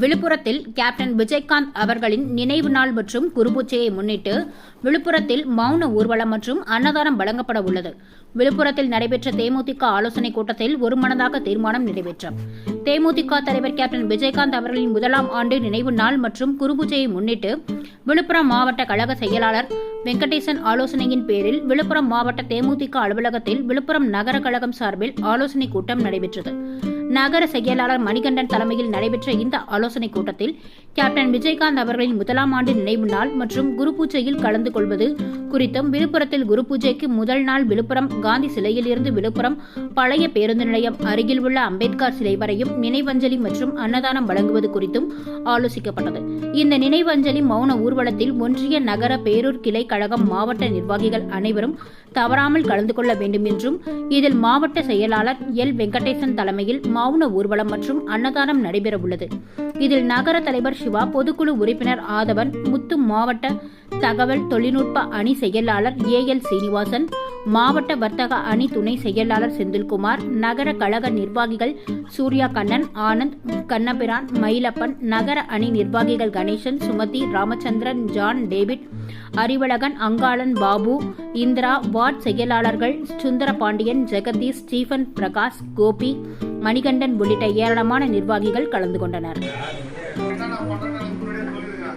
விழுப்புரத்தில் கேப்டன் விஜயகாந்த் அவர்களின் நினைவு நாள் மற்றும் குருபூஜையை முன்னிட்டு விழுப்புரத்தில் மௌன ஊர்வலம் மற்றும் அன்னதானம் வழங்கப்பட உள்ளது. விழுப்புரத்தில் நடைபெற்ற தேமுதிக ஆலோசனைக் கூட்டத்தில் ஒருமனதாக தீர்மானம் நிறைவேற்றம். தேமுதிக தலைவர் கேப்டன் விஜயகாந்த் அவர்களின் முதலாம் ஆண்டு நினைவு நாள் மற்றும் குருபூஜையை முன்னிட்டு விழுப்புரம் மாவட்ட கழக செயலாளர் வெங்கடேசன் ஆலோசனையின் பேரில் விழுப்புரம் மாவட்ட தேமுதிக அலுவலகத்தில் விழுப்புரம் நகர கழகம் சார்பில் ஆலோசனைக் கூட்டம் நடைபெற்றது. நகர செயலாளர் மணிகண்டன் தலைமையில் நடைபெற்ற இந்த ஆலோசனைக் கூட்டத்தில் கேப்டன் விஜயகாந்த் அவர்களின் முதலாம் ஆண்டு நினைவு நாள் மற்றும் குரு பூஜையில் கலந்து கொள்வது குறித்தும் விழுப்புரத்தில் குரு பூஜைக்கு முதல் நாள் விழுப்புரம் காந்தி சிலையில் இருந்து விழுப்புரம் பழைய பேருந்து நிலையம் அருகில் உள்ள அம்பேத்கர் சிலை வரையும் நினைவஞ்சலி மற்றும் அன்னதானம் வழங்குவது குறித்தும் ஆலோசிக்கப்பட்டது. இந்த நினைவஞ்சலி மௌன ஊர்வலத்தில் ஒன்றிய நகர பேரூர் கிளை கழகம் மாவட்ட நிர்வாகிகள் அனைவரும் தவறாமல் கலந்து கொள்ள வேண்டும் என்றும் இதில் மாவட்ட செயலாளர் எல். வெங்கடேசன் தலைமையில் மௌன ஊர்வலம் மற்றும் அன்னதானம் நடைபெறவுள்ளது. இதில் நகர தலைவர் சிவா பொதுக்குழு உறுப்பினர் ஆதவன் முத்து மாவட்ட தகவல் தொழில்நுட்ப அணி செயலாளர் ஏ எல் சீனிவாசன் மாவட்ட வர்த்தக அணி துணை செயலாளர் செந்தில்குமார் நகர கழக நிர்வாகிகள் சூர்யா கண்ணன் ஆனந்த் கண்ணபிரான் மயிலப்பன் நகர அணி நிர்வாகிகள் Ganesan Sumathi Ramachandran John David Arivazhagan Angalan Babu Indira ward செயலாளர்கள் சுந்தர பாண்டியன் ஜெகதீஷ் ஸ்டீபன் பிரகாஷ் கோபி மணிகண்டன் உள்ளிட்ட ஏராளமான நிர்வாகிகள் கலந்து கொண்டனர். என்னென்ன பண்றேன்னு முன்னாடியே சொல்லிடுங்க.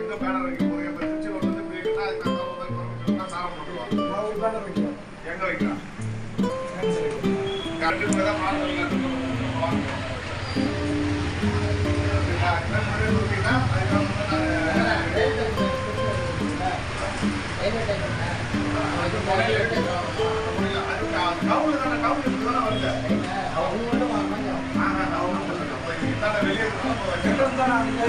எங்க பேனர் வைக்க போறீங்க? இப்ப திருச்சி ரோட்ல இருந்து போறீங்கன்னா, அதுக்கு தகுந்த மாதிரி permission எல்லாம் சாரம் போட்டுருவாங்க. எங்க வைக்கலாம்? கரெக்ட் இப்பதான் மாத்தல வாங்க. சரிங்களா? என்ன முன்னாடியே சொல்லிட்டீங்கன்னா, அதுக்கு தகுந்த மாதிரி நான் அதுக்கு கவுல தானே கவுல இப்படி தானே வருது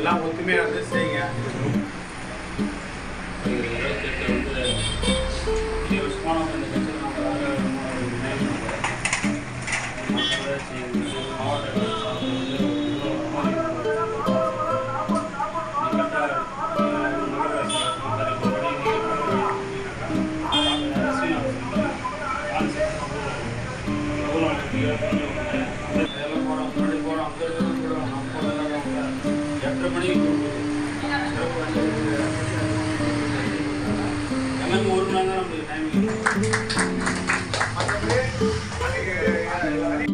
எல்லாம் ஒத்துமையா இருந்து செய்யுங்க இருபத்தெட்டு வந்து இருபது வருஷமான இந்த கட்சியில் நாங்கள் மாவட்ட எட்டரை மணிக்கு